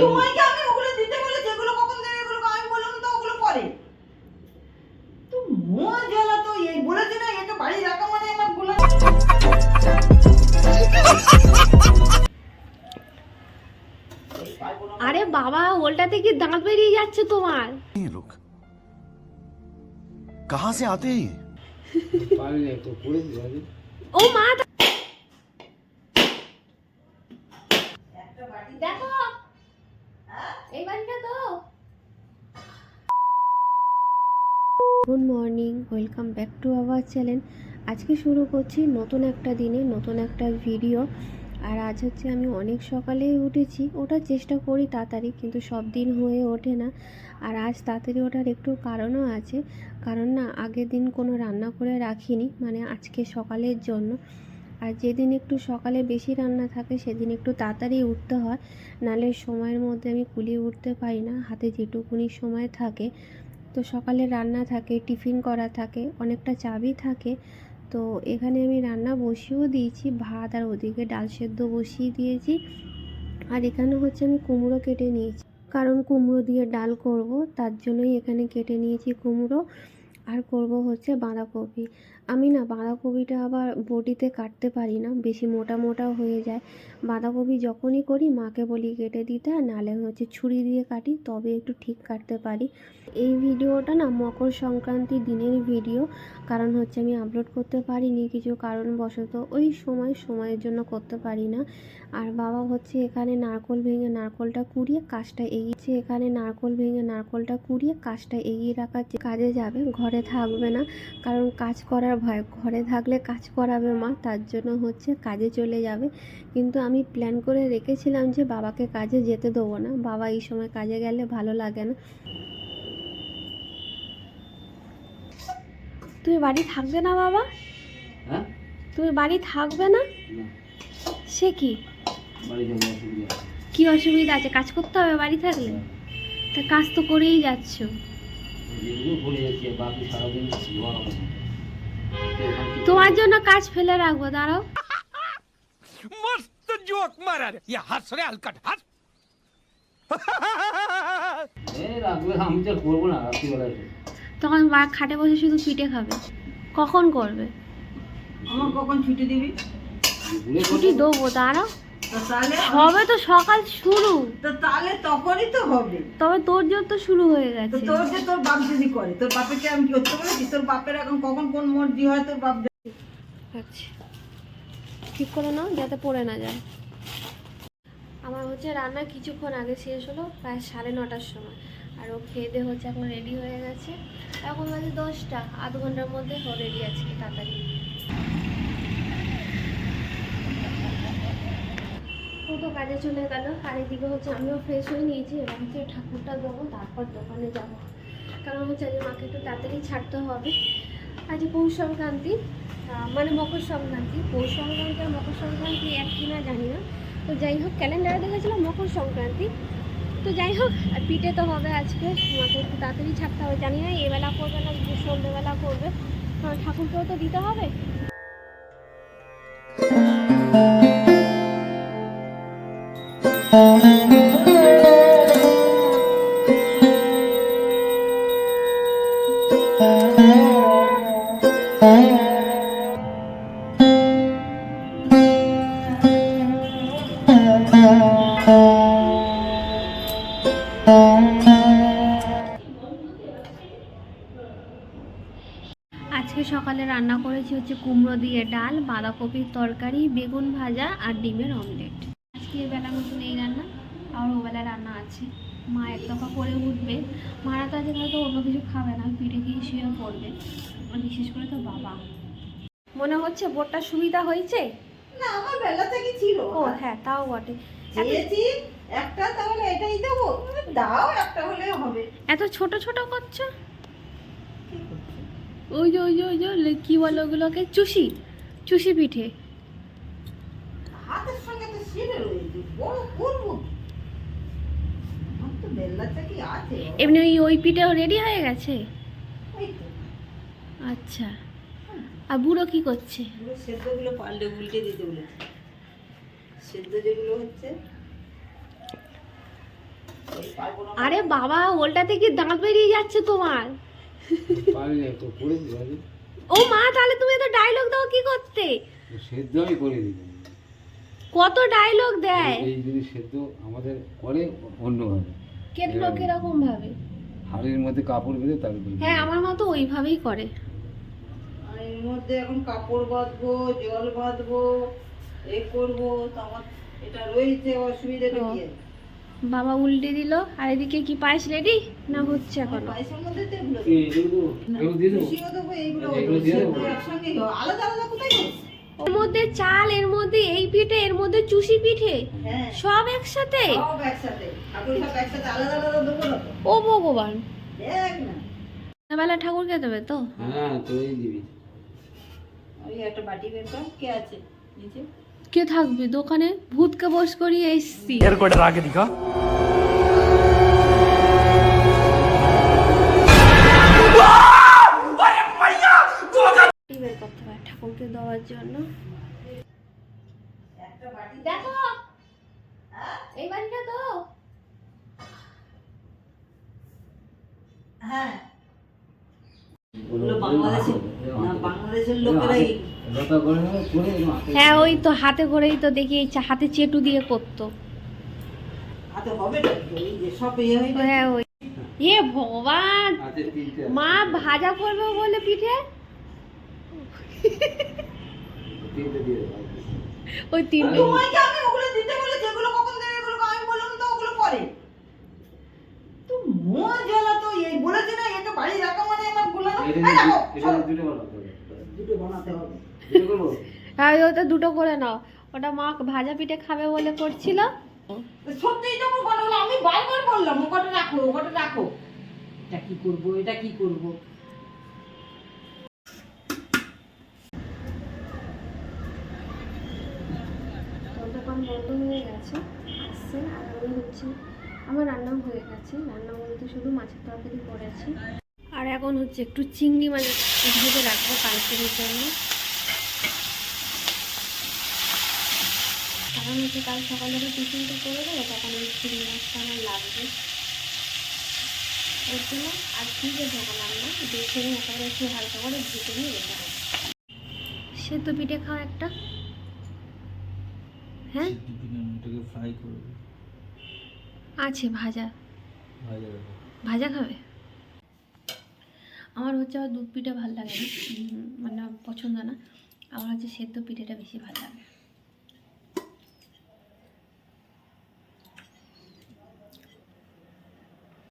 তোমাকে আমি ওগুলো দিতে বলে যেগুলো কখন দেবে এগুলো আমি বললাম তো ওগুলো পরে তো মন জ্বালা তো এই বলেছে না এটা বাড়ি রাখা মানে আমার বলা আরে বাবা ওলটাতে কি দাঁত বেরিয়ে যাচ্ছে তোমার ये लोग कहां से आते हैं ये পারলে এই বাড়িটা তো। Good morning welcome back to our channel আজকে শুরু করছি নতুন একটা দিনে নতুন একটা ভিডিও আর আজ হচ্ছে আমি অনেক সকালেই উঠেছি, ওঠার চেষ্টা করি তাড়াতাড়ি, কিন্তু সব দিন হয়ে ওঠে না। আর আজ তাড়াতাড়ি ওঠার একটু কারণও আছে। কারণ না, আগের দিন কোনো রান্না করে রাখিনি মানে আজকে সকালের জন্য। আর যেদিন একটু সকালে বেশি রান্না থাকে, সেদিন একটু তাড়াতাড়ি উঠতে হয়। নালে সময়ের মধ্যে আমি কুলিয়ে উঠতে পারি না। হাতে যেটুকুনি সময় থাকে, তো সকালে রান্না থাকে, টিফিন করা থাকে, অনেকটা চাবি থাকে। তো এখানে আমি রান্না বসিয়েও দিয়েছি, ভাত আর ওদিকে ডাল সেদ্ধ বসিয়ে দিয়েছি। আর এখানে হচ্ছে আমি কুমড়ো কেটে নিয়েছি। কারণ কুমড়ো দিয়ে ডাল করব, তার জন্যই এখানে কেটে নিয়েছি কুমড়ো। আর করব হচ্ছে বাঁধাকপি। আমি না বাঁধাকপিটা আবার বটিতে কাটতে পারি না, বেশি মোটা মোটা হয়ে যায়। বাঁধাকপি যখনই করি, মাকে বলি কেটে দিতে, আর নালে হচ্ছে ছুরি দিয়ে কাটি, তবে একটু ঠিক কাটতে পারি। এই ভিডিওটা না মকর সংক্রান্তি দিনের ভিডিও, কারণ হচ্ছে আমি আপলোড করতে পারিনি, কিছু কারণবশত ওই সময় সময়ের জন্য করতে পারি না। আর বাবা হচ্ছে এখানে নারকল ভেঙে নারকোলটা কুড়িয়ে কাজটা এগিয়েছে এখানে নারকল ভেঙে নারকলটা কুড়িয়ে কাজটা এগিয়ে রাখার কাজে যাবে, ঘরে থাকবে না। কারণ কাজ করার ভয় ঘরে থাকলে কাজ করাবে মা তার জন্য হচ্ছে কাজে চলে যাবে। কিন্তু আমি প্ল্যান করে রেখেছিলাম যে বাবাকে কাজে যেতে দেবো না। বাবা এই সময় কাজে গেলে ভালো লাগে না। তুমি বাড়ি থাকবে না বাবা? হ্যাঁ? তুমি বাড়ি থাকবে না? সে কি। কি অসুবিধা আছে? কাজ করতে হবে বাড়ি থাকলে? তা কাজ তো করেই যাচ্ছ। যেগুলো ভুলে যাচ্ছি বাকি সারাদিন গরম তোমার জন্য কাজ ফেলে রাখব দাঁড়াও। মস্ত জোক মারার রে ইয়া হাস রে আলকাট হাস রাখবে আমি তো করব না রাত্রিবেলায়। তখন মা খাটে বসে শুধু পিঠে খাবে। কখন করবে? আমার কখন ছুটি দিবি? ছুটি দেবো দাঁড়াও। সবে তো সকাল শুরু। তো তাহলে তখনই তো হবে। তবে তোর তো শুরু হয়ে গেছে। তোর যে তোর বাপ যদি করে তোর বাপেকে আমি কি করতে বলেছি? তোর বাপের এখন কখন কোন মর্জি হয় তোর বাপ আচ্ছা। ঠিক করে নাও যাতে পড়ে না যায়। আমার হচ্ছে রান্না কিছুক্ষণ আগে শেষ হলো প্রায় সাড়ে নটার সময়। আর ও খেয়ে দিয়ে হচ্ছে এখন রেডি হয়ে গেছে। এখন বাজে দশটা আধ ঘণ্টার মধ্যে ও রেডি আছে তাড়াতাড়ি। তো কাজে চলে গেল। আর এদিকে হচ্ছে আমিও ফ্রেশ হয়ে নিয়েছি এবার হচ্ছে ঠাকুরটা দেবো তারপর দোকানে যাব। কারণ হচ্ছে আজ মাকে একটু তাড়াতাড়ি ছাড়তে হবে। আজ পৌষ সংক্রান্তি মানে মকর সংক্রান্তি। পৌষ সংক্রান্তি আর মকর সংক্রান্তি এক কিনা জানি না। তো যাই হোক ক্যালেন্ডারে দেখেছিলাম মকর সংক্রান্তি। তো যাই হোক, আর পিঠে তো হবে আজকে। মাকে একটু তাড়াতাড়ি ছাড়তে হবে। জানি না, এবেলা করবে না সন্ধ্যেবেলা করবে ঠাকুরকেও তো দিতে হবে। আজকে সকালে রান্না করেছি হচ্ছে কুমড়ো দিয়ে ডাল, বাঁধাকপির তরকারি, বেগুন ভাজা আর ডিমের অমলেট আজকে বেলা মতন এই রান্না আর ওবেলা রান্না আছে। মা এক দফা করে উঠবে। মারা তো আজকে হয়তো অন্য কিছু খাবে না পিঠে গিয়ে শুয়ে পড়বে। বিশেষ করে তো বাবা। মনে হচ্ছে বোটটা সুবিধা হয়েছে? না আমার বেলা থেকে ছিল। ও হ্যাঁ তাও বটে। চেয়েছি একটা তাহলে এটাই দেবো দাও একটা হলে হবে। এত ছোট ছোট করছ? ওই যে ওই যে ওই যে কি বলে ওগুলোকে? চুষি। চুষি পিঠে হাতের সঙ্গে তো ছিঁড়ে রয়েছে বড় করব কি? আমার তো বেল্লাটা কি আছে এমনি ওই ওই পিঠেও রেডি হয়ে গেছে? আচ্ছা। আর বুড়ো কি করছে? সেদ্ধগুলো পাল্টে উল্টে দিতে বলেছে। সেদ্ধ যেগুলো হচ্ছে ওই পারব না আরে বাবা ওলটা থেকে দাঁত বেরিয়ে যাচ্ছে তোমার। ও মা তাহলে তুমি এত ডায়লগ দাও কি করতে? সেদ্ধ আমি করে দিই কত ডায়লগ দেয়? এই জিনিস সেদ্ধ আমাদের করে অন্যভাবে। কেটলো কীরকম ভাবে? হাড়ির মধ্যে কাপড় বেঁধে তারপরে হ্যাঁ আমার মা তো ওইভাবেই করে। আর এর মধ্যে এখন কাপড় বাঁধবো জল বাঁধবো এ করব আমার এটা রয়েছে অসুবিধাটা কি বাবা উল্টে দিল আর এদিকে কি পায়েস রেডি না হচ্ছে এখন। পায়েসের মধ্যে তো এগুলো দিয়ে দেবো। এগুলো দিয়ে দেবো? সেদ্ধ আলাদা আলাদা কোথায় ওর মধ্যে চাল এর মধ্যে এই পিঠে এর মধ্যে চুষি পিঠে সব একসাথে? ও ভগবান। বেলা ঠাকুরকে দেবে। তো হ্যাঁ, কে থাকবে? দোকানে ভূতকে বস করিয়ে এসছি। এর কোটা রাখে দিখা? এই বাড়িটা তো। হ্যাঁ। হ্যাঁ ওই তো হাতে করেই তো দেখি হাতে চেটু দিয়ে করতো। হাতে হবে না তো, এই যে সব ইয়ে হয়ে। হ্যাঁ ওই এ ভগবান! মা ভাজা করবে বলে পিঠে? ওই তিনটে তোমাকে আমি ওগুলো দিতে বলে যেগুলো কখন দেবে এগুলো আমি বললাম তো ওগুলো পরে তো মজা তো এই বলেছে না এটা বাড়ি রাখা মানে আমার বললাম এটা এই রাখো, এটা সরো। দুটো বানাতে হবে দুটো বানাতে হবে দুটো করব হ্যাঁ ওটা দুটো করে নাও। ওটা মা ভাজা পিঠে খাবে বলে করছিল। সত্যিই তো আমি বারবার বললাম ও কটা রাখো ও কটা রাখো। এটা কি করব এটা কি করব? বন্ধ হয়ে গেছে আসছে। আর আমি হচ্ছে আমার রান্নাও হয়ে গেছে। রান্না বলতে শুধু মাছের তরকারি করেছি। আর এখন হচ্ছে একটু চিংড়ি মাছ ভেজে রাখব কালকের জন্য। কারণ হচ্ছে কাল সকালে টিফিনটা করে দেবো তখন ওই চিংড়ি মাছটা আমার লাগবে। ওর জন্য আর ফ্রিজে ঢোকালাম না দেখে একেবারে একটু হালকা করে ভেজে নিয়ে রেখে দেবো। সেদ্ধ পিঠে খাও একটা। হ্যাঁ? আছে ভাজা। ভাজা ভাজা খাবে? আমার হচ্ছে আবার দুধ পিঠে ভালো লাগে না। মানে পছন্দ না। আমার হচ্ছে সেদ্ধ পিঠেটা বেশি ভালো লাগে।